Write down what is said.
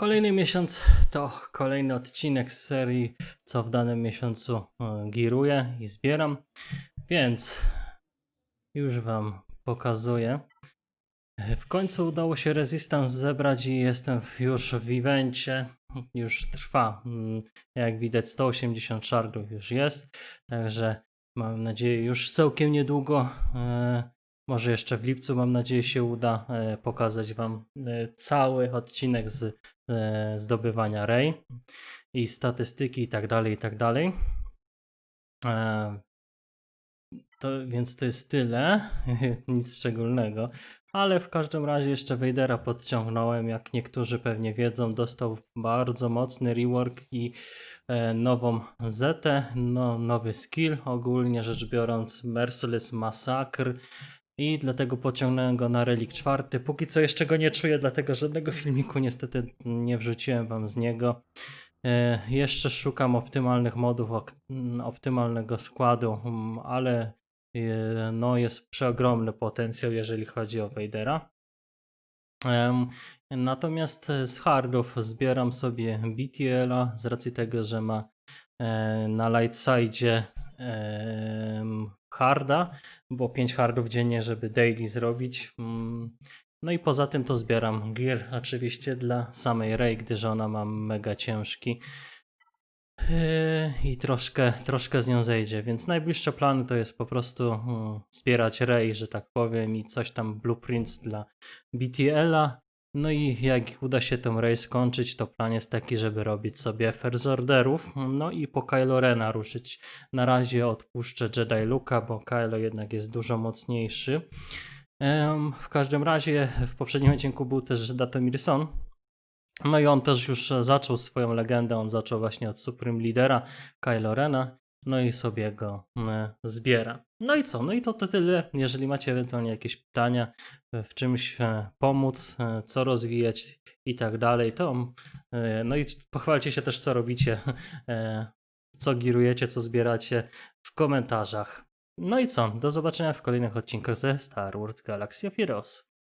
Kolejny miesiąc to kolejny odcinek z serii, co w danym miesiącu e, giruję i zbieram. Więc już Wam pokazuję. W końcu udało się Resistance zebrać i jestem już w evencie. Już trwa. Mm, Jak widać 180 shardów już jest. Także mam nadzieję już całkiem niedługo, e, może jeszcze w lipcu mam nadzieję się uda e, pokazać Wam e, cały odcinek z e, zdobywania Ray i statystyki i tak dalej, i tak dalej. To, więc to jest tyle, nic szczególnego, ale w każdym razie jeszcze Wejdera podciągnąłem, jak niektórzy pewnie wiedzą, dostał bardzo mocny rework i nową Zetę, no, nowy skill, ogólnie rzecz biorąc Merciless Massacre i dlatego pociągnąłem go na Relik 4. Póki co jeszcze go nie czuję, dlatego żadnego filmiku niestety nie wrzuciłem wam z niego. E, jeszcze szukam optymalnych modów, mm, optymalnego składu, mm, ale e, no jest przeogromny potencjał, jeżeli chodzi o Vadera. Natomiast z hardów zbieram sobie BTL-a z racji tego, że ma e, na light side harda, bo 5 hardów dziennie, żeby daily zrobić. Mm, No i poza tym to zbieram gear oczywiście dla samej Ray, gdyż ona ma mega ciężki. Yy, I troszkę, troszkę z nią zejdzie, więc najbliższe plany to jest po prostu mm, zbierać Ray, że tak powiem, i coś tam blueprints dla BTL-a. No i jak uda się tą Ray skończyć, to plan jest taki, żeby robić sobie FR orderów, no i po Kylo Rena ruszyć. Na razie odpuszczę Jedi Luka, bo Kylo jednak jest dużo mocniejszy. W każdym razie w poprzednim odcinku był też Datomir Son, no i on też już zaczął swoją legendę, on zaczął właśnie od Supreme Lidera Kylo Rena, no i sobie go e, zbiera. No i co? No i to, to tyle. Jeżeli macie ewentualnie jakieś pytania, e, w czymś e, pomóc, co rozwijać i tak dalej, to no i pochwalcie się też, co robicie, co girujecie, co zbieracie w komentarzach. No i co? Do zobaczenia w kolejnych odcinkach ze Star Wars Galaxy of Heroes.